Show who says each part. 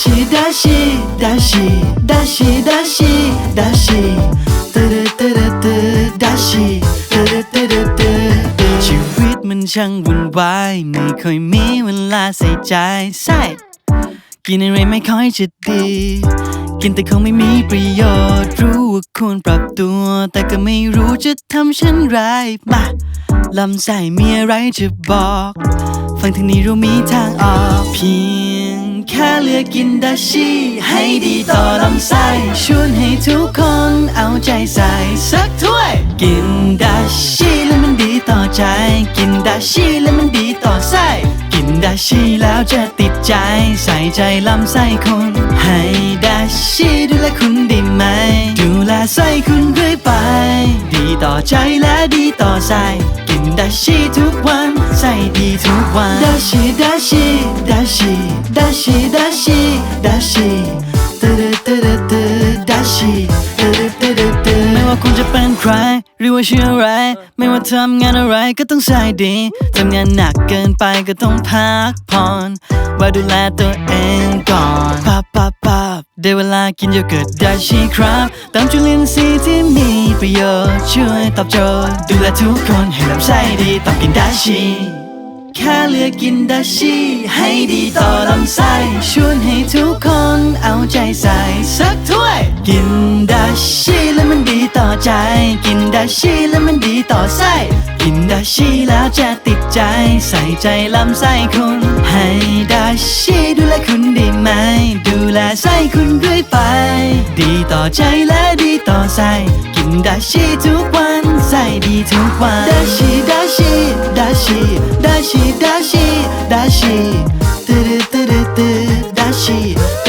Speaker 1: ชิดาชิดาชิดาชิดาชิดาชิตึ๊ดตึ๊ดตึ๊ดดาชิตึ๊ดตึ๊ดตึ๊ดชีวิตมันช่างวุ่นวายไม่ค่อยมีเวลาใส่ใจใส่กินอะไรไม่ค่อยจะดี กินแต่คงไม่มีประโยชน์ รู้ว่าควรปรับตัว แต่ก็ไม่รู้จะทำเช่นไรมาลำไส้มีอะไรจะบอก ฟังทางนี้รู้มีทางออกเพียง แค่เลือกกินดาชิให้ดีต่อลำไส้ชวนให้ทุกคนเอาใจใส่สักถ้วย กินดาชิแล้วมันดีต่อใจ กินดาชิแล้วมันดีต่อไส้กินดาชิแล้วจะติดใจใส่ใจลำไส้คุณให้ดาชิดูแลคุณด้ไหม ดูแลไส้คุณเรื่อยไป ดีต่อใจและดีต่อไส้กินดาชิทุกวันใส่ดีทุกวันดาชิดาชิดาชิดา ชิดาชิดาชิตึ๊ดตึ๊ดตึ๊ดาชิตึ๊ดตึ๊ดตึ๊ดไม่ว่าคุณจะเป็นใคร หรือว่าชื่ออะไร ไม่ว่าทำงานอะไรก็ต้องใส่ดีทำงานหนักเกินไปก็ต้องพักผ่อนว่าดูแลตัวเองก่อนปับปับปับได้เวลากินโยเกิร์ตดาชิครับตามจุลินทรีย์ที่มีประโยชน์ช่วยตอบโจทย์ดูแลทุกคนให้ลำไส้ดีต้องกินดาชิ แค่เลือกกินดาชิให้ดีต่อลำไส้ชวนให้ทุกคนเอาใจใส่สักถ้วย กินดาชิแล้วมันดีต่อใจ กินดาชิแล้วมันดีต่อไส้กินดาชิแล้วจะติดใจใส่ใจลำไส้คุณ ให้ดาชิดูแลคุณได้ไหม ดูแลไส้คุณเรื่อยไป ดีต่อใจและดีต่อไส้กินดาชิทุกวันใส่ดีทุกวันดาชิดาชิ ดาชิดาชิดาชิดาชิตึ๊ดตึ๊ดตึ๊ดดาชิตึ๊ด